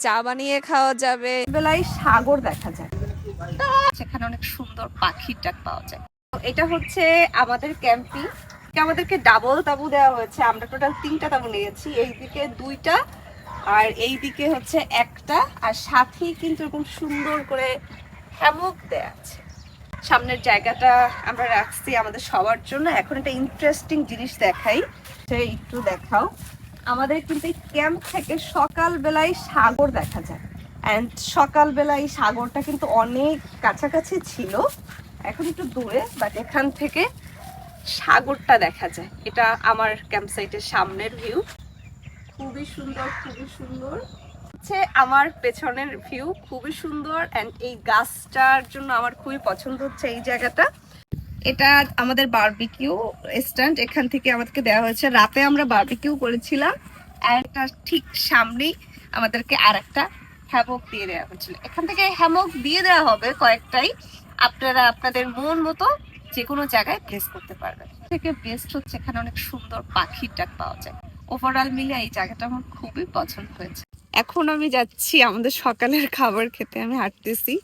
চা বানিয়ে খাওয়া যাবে। বেলায় সাগর দেখা যায়। সেখানে অনেক সুন্দর পাখির ডাক পাওয়া যায়। এটা হচ্ছে আমাদের ক্যাম্পিং। আমাদেরকে ডাবল তাবু দেওয়া হয়েছে। আমরা টোটাল তিনটা তাবু নিয়েছি। এইদিকে দুইটা আর এইদিকে হচ্ছে একটা। আর সাথেই কিন্তু এরকম সুন্দর করে হ্যামক দেয়া আছে। সামনের জায়গাটা আমরা রাখছি আমাদের সবার জন্য। এখন একটা ইন্টারেস্টিং জিনিস দেখাই। সে একটু দেখাও। আমাদের কিন্তু ক্যাম্প থেকে সকাল বেলায় সাগর দেখা যায়। অ্যান্ড সকালবেলায় এই সাগরটা কিন্তু অনেক কাছাকাছি ছিল। এখন একটু দূরে বাট এখান থেকে সাগরটা দেখা যায়। এটা আমার ক্যাম্প সাইটের সামনের ভিউ খুবই সুন্দর খুবই সুন্দর। হচ্ছে আমার পেছনের ভিউ খুবই সুন্দর। অ্যান্ড এই গাছটার জন্য আমার খুবই পছন্দ হচ্ছে এই জায়গাটা। এটা আমাদের বারবিকিউ স্ট্যান্ড এখান থেকে আমাদেরকে দেওয়া হয়েছে। রাতে আমরা বারবিকিউ করেছিলাম এটা ঠিক সামনেই আমাদেরকে আর একটা হ্যামক দিয়ে দেওয়া হয়েছিল। এখান থেকে হ্যামক দিয়ে দেওয়া হবে কয়েকটাই। আপনারা আপনাদের মন মতো যে কোনো জায়গায় প্লেস করতে পারবেন। থেকে বেস্ট হচ্ছে এখানে অনেক সুন্দর পাখির ডাক পাওয়া যায়। ওভারঅল মিলে এই জায়গাটা আমার খুবই পছন্দ হয়েছে। এখন আমি যাচ্ছি আমাদের সকালের খাবার খেতে, আমি হাঁটতেছি।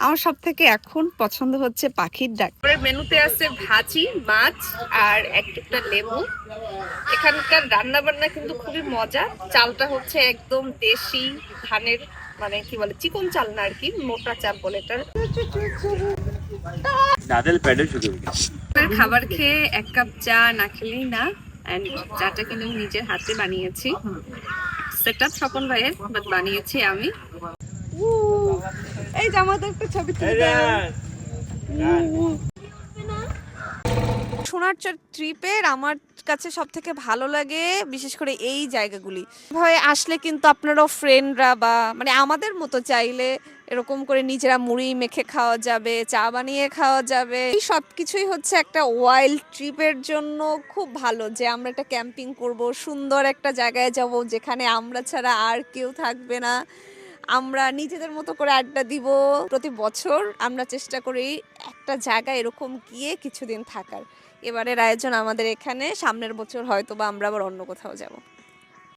আমার সব থেকে এখন পছন্দ হচ্ছে পাখির ডাক। মেনুতে আছে ভাজি মাছ আর এক টুকটা লেবু। এখানকার রান্না বান্না কিন্তু খুবই মজা। চালটা হচ্ছে একদম দেশি ধানের মানে কি বলে চিকন চাল না আর কি মোটা চাল বলে এটার। খাবার খেয়ে এক কাপ চা না খেলেই না এন্ড চাটা কিন্তু আমি নিজের হাতে বানিয়েছি। সেট স্বপন ভাইয়ের বাট বানিয়েছি আমি। এই আমাদের একটা ছবি তুলে দেন। সোনার ট্রিপের আমার কাছে সব থেকে ভালো লাগে বিশেষ করে এই জায়গাগুলি। ভয়ে আসলে কিন্তু আপনারাও ফ্রেন্ডরা বা মানে আমাদের মতো চাইলে এরকম করে নিজেরা মুড়ি মেখে খাওয়া যাবে চা বানিয়ে খাওয়া যাবে। এই সব কিছুই হচ্ছে একটা ওয়াইল্ড ট্রিপের জন্য খুব ভালো যে আমরা একটা ক্যাম্পিং করব সুন্দর একটা জায়গায় যাব যেখানে আমরা ছাড়া আর কেউ থাকবে না। আমরা নিজেদের মতো করে আড্ডা দিব। প্রতি বছর আমরা চেষ্টা করি একটা জায়গায় এরকম গিয়ে কিছুদিন থাকার। এবারের আয়োজন আমাদের এখানে, সামনের বছর হয়তো বা আমরা আবার অন্য কোথাও যাব।